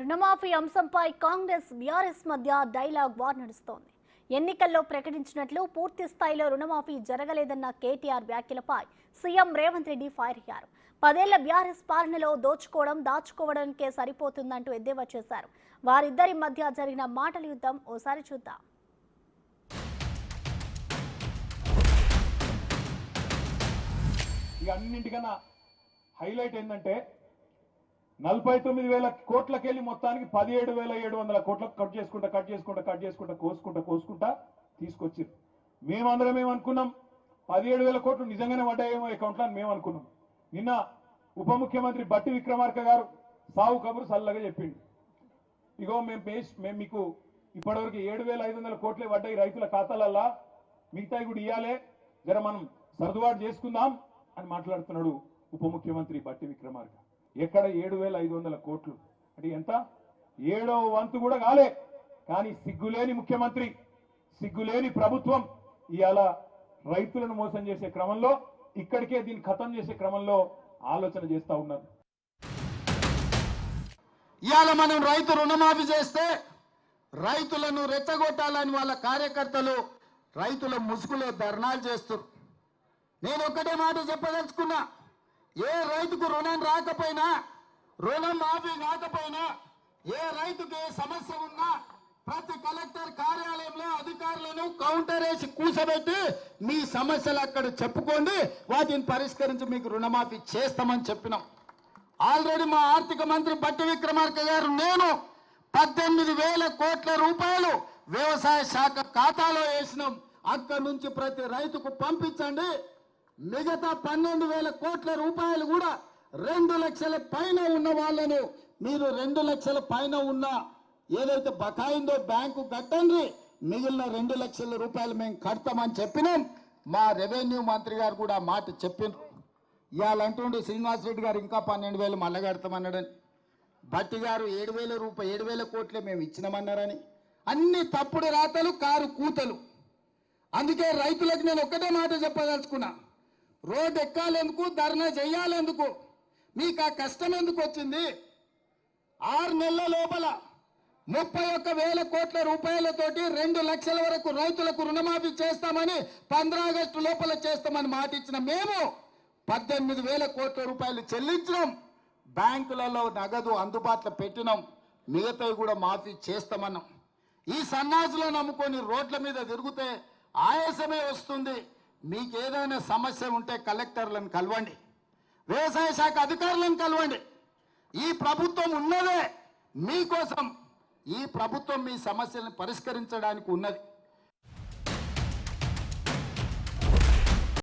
రుణమాఫీ అంశంపై కాంగ్రెస్ బీఆర్ఎస్ మధ్య డైలాగ్ వార్ నడుస్తోంది. ఎన్నికల్లో ప్రకటించినట్లు పూర్తి స్థాయిలో రుణమాఫీ జరగలేదన్న కేటీఆర్ వ్యాఖ్యలపై సీఎం రేవంత్ రెడ్డి ఫైర్ అయ్యారు. పదేళ్ళ బీఆర్ఎస్ పాలనలో దోచుకోవడం దాచుకోవడానికే సరిపోతుందంటూ ఎద్దేవా చేశారు. వారిద్దరి మధ్య జరిగిన మాటల యుద్ధం ఓసారి చూద్దాం. ఇక అన్నింటికన్నా హైలైట్ ఏంటంటే నలభై తొమ్మిది వేల కోట్లకెళ్ళి మొత్తానికి పదిహేడు వేల ఏడు వందల కోట్లకు కట్ చేసుకుంటా కట్ చేసుకుంటా కట్ చేసుకుంటా కోసుకుంటా కోసుకుంటా తీసుకొచ్చారు మేమందరం ఏమనుకున్నాం? పదిహేడు వేల కోట్లు నిజంగానే పడ్డాయేమో అకౌంట్లో అని మేము అనుకున్నాం నిన్న ఉప ముఖ్యమంత్రి బట్టి విక్రమార్క గారు సావు కబురు సల్లగా చెప్పిండు. ఇగో మేము మేము మీకు ఇప్పటివరకు ఏడు వేల ఐదు వందల కోట్లే పడ్డాయి రైతుల ఖాతాలల్లా. మిగతాయి కూడా ఇవ్వాలే జర మనం సర్దుబాటు చేసుకుందాం అని మాట్లాడుతున్నాడు ఉప ముఖ్యమంత్రి బట్టి విక్రమార్క. ఎక్కడ ఏడు వేల ఐదు వందల కోట్లు? అంటే ఎంత? ఏడో వంతు కూడా కాలే. కానీ సిగ్గులేని ముఖ్యమంత్రి సిగ్గులేని ప్రభుత్వం ఇవాళ రైతులను మోసం చేసే క్రమంలో ఇక్కడికే దీన్ని ఖతం చేసే క్రమంలో ఆలోచన చేస్తూ ఉన్నారు. ఇవాళ మనం రైతు రుణమాఫీ చేస్తే రైతులను రెచ్చగొట్టాలని వాళ్ళ కార్యకర్తలు రైతుల ముసుగులో ధర్నాలు చేస్తారు నేను ఒక్కటే మాట చెప్పదలుచుకున్నా. ఏ రైతుకు రుణం రాకపోయినా రుణం మాఫీ కాకపోయినా ఏ రైతుకు ఏ సమస్య ఉన్నా ప్రతి కలెక్టర్ కార్యాలయంలో అధికారులను కౌంటర్ వేసి కూసబెట్టి మీ సమస్యలు అక్కడ చెప్పుకోండి వాటిని పరిష్కరించి మీకు రుణమాఫీ చేస్తామని చెప్పినాం. ఆల్రెడీ మా ఆర్థిక మంత్రి బట్టి విక్రమార్క గారు నేను పద్దెనిమిది వేల కోట్ల రూపాయలు వ్యవసాయ శాఖ ఖాతాలో వేసినాం. అక్కడి నుంచి ప్రతి రైతుకు పంపించండి మిగతా పన్నెండు వేల కోట్ల రూపాయలు కూడా రెండు లక్షల పైన ఉన్న వాళ్ళను మీరు రెండు లక్షల పైన ఉన్న ఏదైతే బకాయిందో బ్యాంకు కట్టండి మిగిలిన రెండు లక్షల రూపాయలు మేము కడతామని చెప్పినాం. మా రెవెన్యూ మంత్రి గారు కూడా మాట చెప్పిండ్రు ఇవాళ అంటుండే శ్రీనివాస్ రెడ్డి గారు ఇంకా పన్నెండు వేలు మళ్ళగడతామన్నాడని భట్టి గారు ఏడు వేల రూపాయలు ఏడు వేల కోట్లే మేము ఇచ్చినామన్నారని. అన్ని తప్పుడు రాతలు కారు కూతలు. అందుకే రైతులకు నేను ఒక్కటే మాట చెప్పదలుచుకున్నా. రోడ్ ఎక్కాలెందుకు ధర్నా చెయ్యాలెందుకు మీకు ఆ కష్టం ఎందుకు వచ్చింది ఆరు నెలల లోపల ముప్పై ఒక్క వేల కోట్ల రూపాయలతోటి రెండు లక్షల వరకు రైతులకు రుణమాఫీ చేస్తామని పంద్రా ఆగస్టు లోపల చేస్తామని మాట ఇచ్చిన మేము పద్దెనిమిది వేల కోట్ల రూపాయలు చెల్లించినాం. బ్యాంకులలో నగదు అందుబాటులో పెట్టినాం. మిగతావి కూడా మాఫీ చేస్తామన్నాం. ఈ సన్నాసులో నమ్ముకొని రోడ్ల మీద తిరిగితే ఆయాసమే వస్తుంది. మీకు ఏదైనా సమస్య ఉంటే కలెక్టర్లను కలవండి. వ్యవసాయ శాఖ అధికారులను కలవండి. ఈ ప్రభుత్వం ఉన్నదే మీకోసం. ఈ ప్రభుత్వం మీ సమస్యలను పరిష్కరించడానికి ఉన్నది.